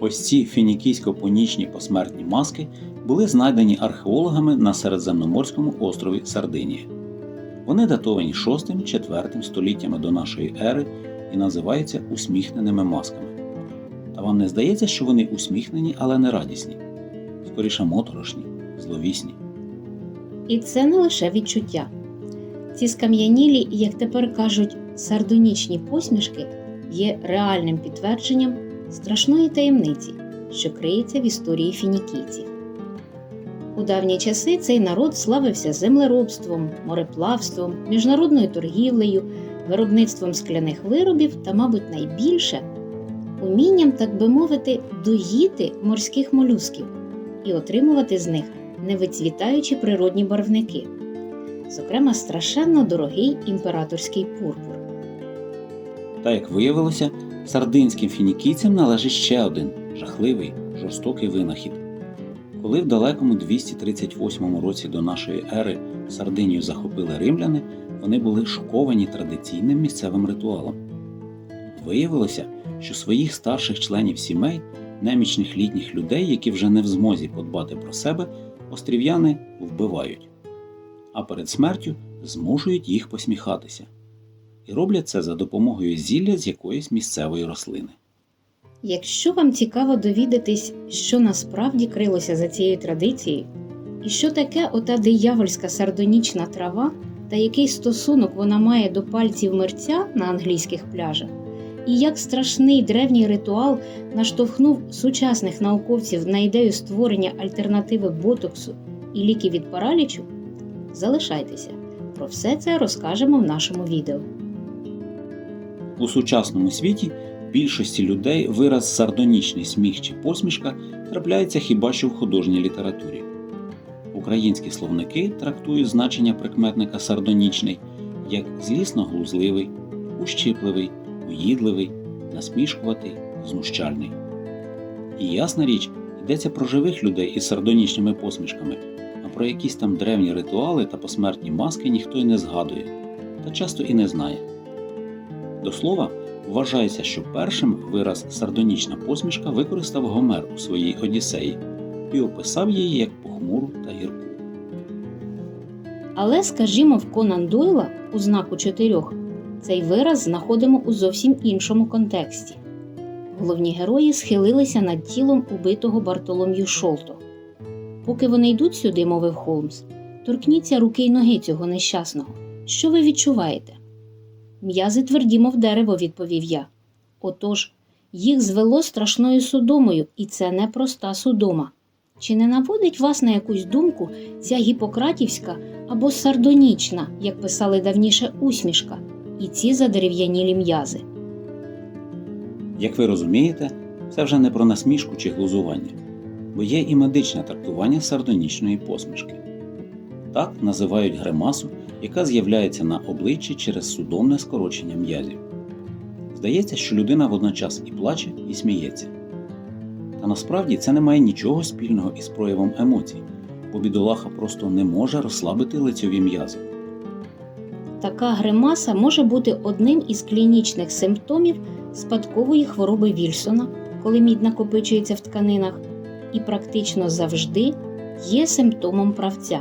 Ось ці фінікійсько-понічні посмертні маски були знайдені археологами на середземноморському острові Сардинія. Вони датовані 6-4 століттями до нашої ери і називаються усміхненими масками. Та вам не здається, що вони усміхнені, але не радісні, скоріше моторошні, зловісні. І це не лише відчуття. Ці скам'янілі, як тепер кажуть, сардонічні посмішки є реальним підтвердженням страшної таємниці, що криється в історії фінікійців. У давні часи цей народ славився землеробством, мореплавством, міжнародною торгівлею, виробництвом скляних виробів та, мабуть, найбільше умінням, так би мовити, доїти морських молюсків і отримувати з них невицвітаючі природні барвники, зокрема страшенно дорогий імператорський пурпур. Та як виявилося, сардинським фінікійцям належить ще один жахливий, жорстокий винахід. Коли в далекому 238 році до нашої ери Сардинію захопили римляни, вони були шоковані традиційним місцевим ритуалом. Виявилося, що своїх старших членів сімей, немічних літніх людей, які вже не в змозі подбати про себе, острів'яни вбивають, а перед смертю змушують їх посміхатися. І роблять це за допомогою зілля з якоїсь місцевої рослини. Якщо вам цікаво довідатись, що насправді крилося за цією традицією, і що таке ота диявольська сардонічна трава, та який стосунок вона має до пальців мерця на англійських пляжах, і як страшний древній ритуал наштовхнув сучасних науковців на ідею створення альтернативи ботоксу і ліків від паралічу, залишайтеся. Про все це розкажемо в нашому відео. У сучасному світі більшості людей вираз сардонічний сміх чи посмішка трапляється хіба що в художній літературі. Українські словники трактують значення прикметника сардонічний як злісно-глузливий, ущипливий, уїдливий, насмішкуватий, знущальний. І ясна річ, йдеться про живих людей із сардонічними посмішками, а про якісь там древні ритуали та посмертні маски ніхто й не згадує, та часто і не знає. До слова, вважається, що першим вираз сардонічна посмішка використав Гомер у своїй Одіссеї і описав її як похмуру та гірку. Але, скажімо, в Конан Дойла у знаку чотирьох цей вираз знаходимо у зовсім іншому контексті. Головні герої схилилися над тілом убитого Бартолом'ю Шолто. Поки вони йдуть сюди, мовив Холмс, торкніться руки й ноги цього нещасного. Що ви відчуваєте? М'язи тверді, мов дерево, відповів я. Отож, їх звело страшною судомою, і це не проста судома. Чи не наводить вас на якусь думку ця гіпократівська або сардонічна, як писали давніше, усмішка, і ці задерев'янілі м'язи? Як ви розумієте, це вже не про насмішку чи глузування, бо є і медичне трактування сардонічної посмішки. Так називають гримасу, яка з'являється на обличчі через судомне скорочення м'язів. Здається, що людина водночас і плаче, і сміється. Та насправді це не має нічого спільного із проявом емоцій, бо бідолаха просто не може розслабити лицьові м'язи. Така гримаса може бути одним із клінічних симптомів спадкової хвороби Вільсона, коли мідь накопичується в тканинах, і практично завжди є симптомом правця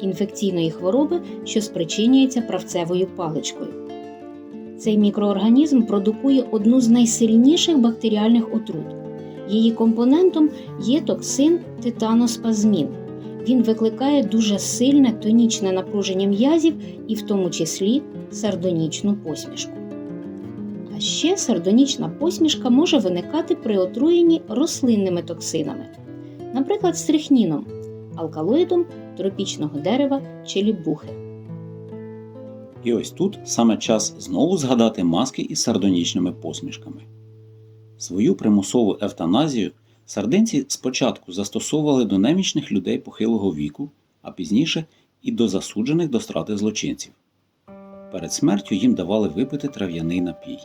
інфекційної хвороби, що спричинюється правцевою паличкою. Цей мікроорганізм продукує одну з найсильніших бактеріальних отрут. Її компонентом є токсин титаноспазмін. Він викликає дуже сильне тонічне напруження м'язів і в тому числі сардонічну посмішку. А ще сардонічна посмішка може виникати при отруєнні рослинними токсинами, наприклад, стрихніном, алкалоїдом тропічного дерева чи лібухи. І ось тут саме час знову згадати маски із сардонічними посмішками. Свою примусову евтаназію сардинці спочатку застосовували до немічних людей похилого віку, а пізніше і до засуджених до страти злочинців. Перед смертю їм давали випити трав'яний напій.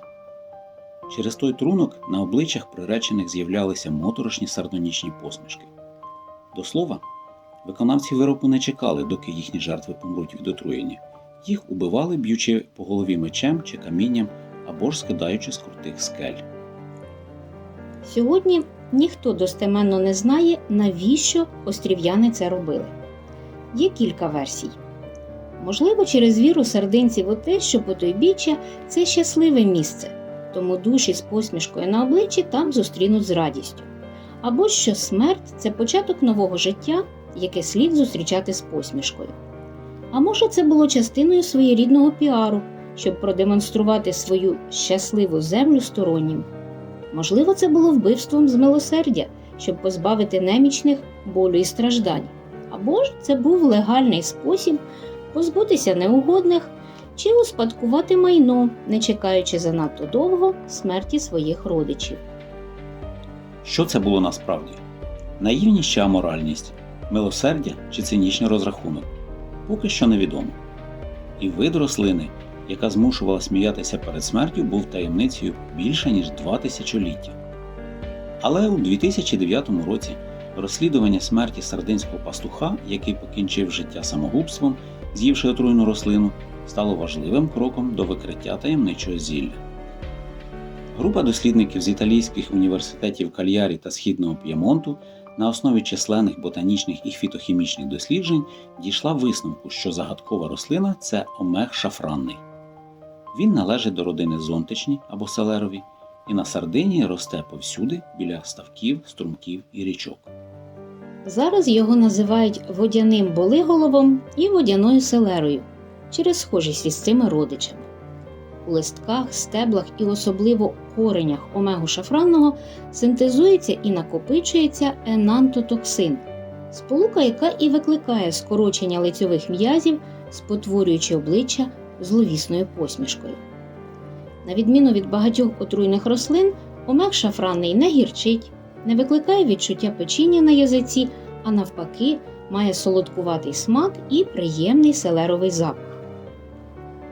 Через той трунок на обличчях приречених з'являлися моторошні сардонічні посмішки. До слова, виконавці вироку не чекали, доки їхні жертви помруть від отруєння. Їх убивали, б'ючи по голові мечем чи камінням або ж скидаючи з крутих скель. Сьогодні ніхто достеменно не знає, навіщо острів'яни це робили. Є кілька версій. Можливо, через віру сардинців у те, що потойбіччя це щасливе місце, тому душі з посмішкою на обличчі там зустрінуть з радістю. Або що смерть це початок нового життя, яке слід зустрічати з посмішкою. А може, це було частиною своєрідного піару, щоб продемонструвати свою щасливу землю стороннім. Можливо, це було вбивством з милосердя, щоб позбавити немічних болю і страждань. Або ж це був легальний спосіб позбутися неугодних чи успадкувати майно, не чекаючи занадто довго смерті своїх родичів. Що це було насправді? Наївність чи аморальність, милосердя чи цинічний розрахунок? Поки що невідомо. І вид рослини, яка змушувала сміятися перед смертю, був таємницею більше ніж два тисячоліття. Але у 2009 році розслідування смерті сардинського пастуха, який покінчив життя самогубством, з'ївши отруйну рослину, стало важливим кроком до викриття таємничого зілля. Група дослідників з італійських університетів Кальярі та Східного П'ємонту на основі численних ботанічних і фітохімічних досліджень дійшла висновку, що загадкова рослина це омег шафранний. Він належить до родини зонтичні або селерові і на Сардинії росте повсюди біля ставків, струмків і річок. Зараз його називають водяним болиголовом і водяною селерою через схожість із цими родичами. У листках, стеблах і особливо коренях омегу шафранного синтезується і накопичується енантотоксин, сполука, яка і викликає скорочення лицьових м'язів, спотворюючи обличчя зловісною посмішкою. На відміну від багатьох отруйних рослин, омег шафранний не гірчить, не викликає відчуття печіння на язиці, а навпаки, має солодкуватий смак і приємний селеровий запах.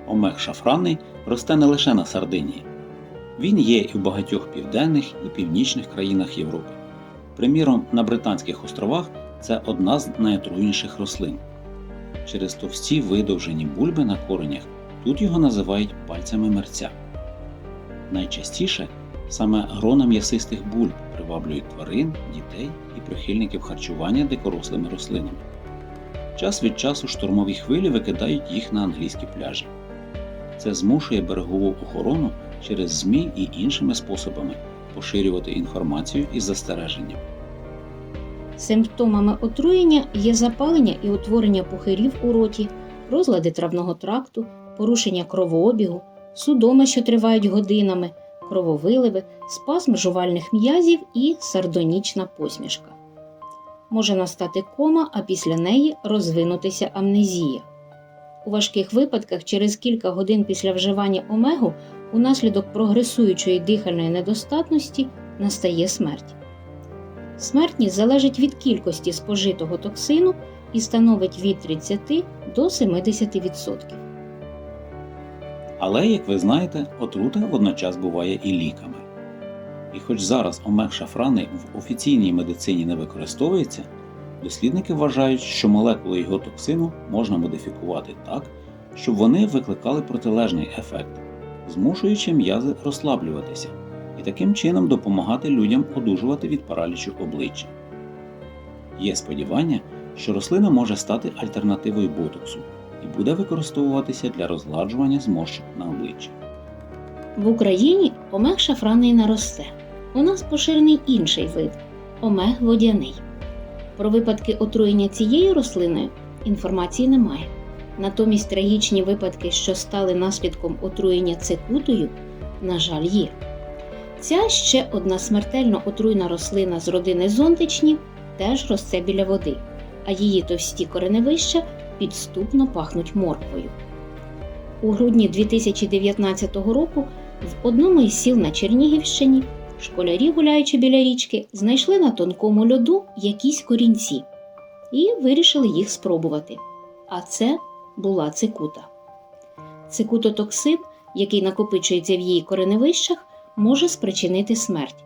Омег шафранний росте не лише на Сардинії. Він є і в багатьох південних і північних країнах Європи. Приміром, на Британських островах це одна з найотруйніших рослин. Через товсті видовжені бульби на коренях тут його називають пальцями мерця. Найчастіше саме грона м'ясистих бульб приваблюють тварин, дітей і прихильників харчування дикорослими рослинами. Час від часу штурмові хвилі викидають їх на англійські пляжі. Це змушує берегову охорону через ЗМІ і іншими способами поширювати інформацію із застереженням. Симптомами отруєння є запалення і утворення пухирів у роті, розлади травного тракту, порушення кровообігу, судоми, що тривають годинами, крововиливи, спазм жувальних м'язів і сардонічна посмішка. Може настати кома, а після неї розвинутися амнезія. У важких випадках через кілька годин після вживання омегу унаслідок прогресуючої дихальної недостатності настає смерть. Смертність залежить від кількості спожитого токсину і становить від 30 до 70%. Але, як ви знаєте, отрута водночас буває і ліками. І хоч зараз омег шафрани в офіційній медицині не використовується, дослідники вважають, що молекули його токсину можна модифікувати так, щоб вони викликали протилежний ефект, змушуючи м'язи розслаблюватися і таким чином допомагати людям одужувати від паралічу обличчя. Є сподівання, що рослина може стати альтернативою ботоксу і буде використовуватися для розгладжування зморщок на обличчі. В Україні омег шафранний не росте. У нас поширений інший вид омег водяний. Про випадки отруєння цією рослиною інформації немає. Натомість трагічні випадки, що стали наслідком отруєння цикутою, на жаль, є. Ця ще одна смертельно отруйна рослина з родини зонтичні теж росте біля води, а її товсті кореневища підступно пахнуть морквою. У грудні 2019 року в одному із сіл на Чернігівщині школярі, гуляючи біля річки, знайшли на тонкому льоду якісь корінці і вирішили їх спробувати. А це була цикута. Цикутотоксин, який накопичується в її кореневищах, може спричинити смерть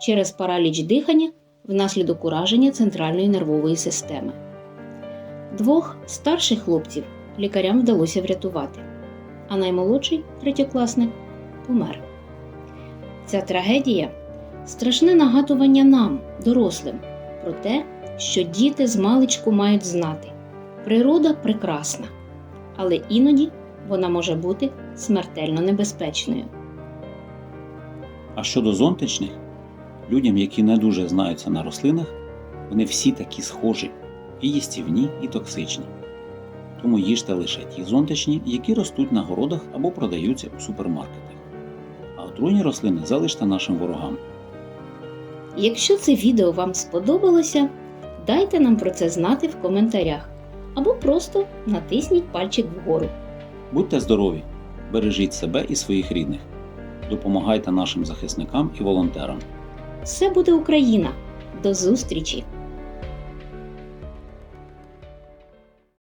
через параліч дихання внаслідок ураження центральної нервової системи. Двох старших хлопців лікарям вдалося врятувати, а наймолодший третьокласник помер. Ця трагедія страшне нагадування нам, дорослим, про те, що діти з маличку мають знати. Природа прекрасна, але іноді вона може бути смертельно небезпечною. А щодо зонтичних, людям, які не дуже знаються на рослинах, вони всі такі схожі і їстівні, і токсичні. Тому їжте лише ті зонтичні, які ростуть на городах або продаються у супермаркетах. Отруйні рослини залиште нашим ворогам. Якщо це відео вам сподобалося, дайте нам про це знати в коментарях або просто натисніть пальчик вгору. Будьте здорові, бережіть себе і своїх рідних, допомагайте нашим захисникам і волонтерам. Все буде Україна! До зустрічі!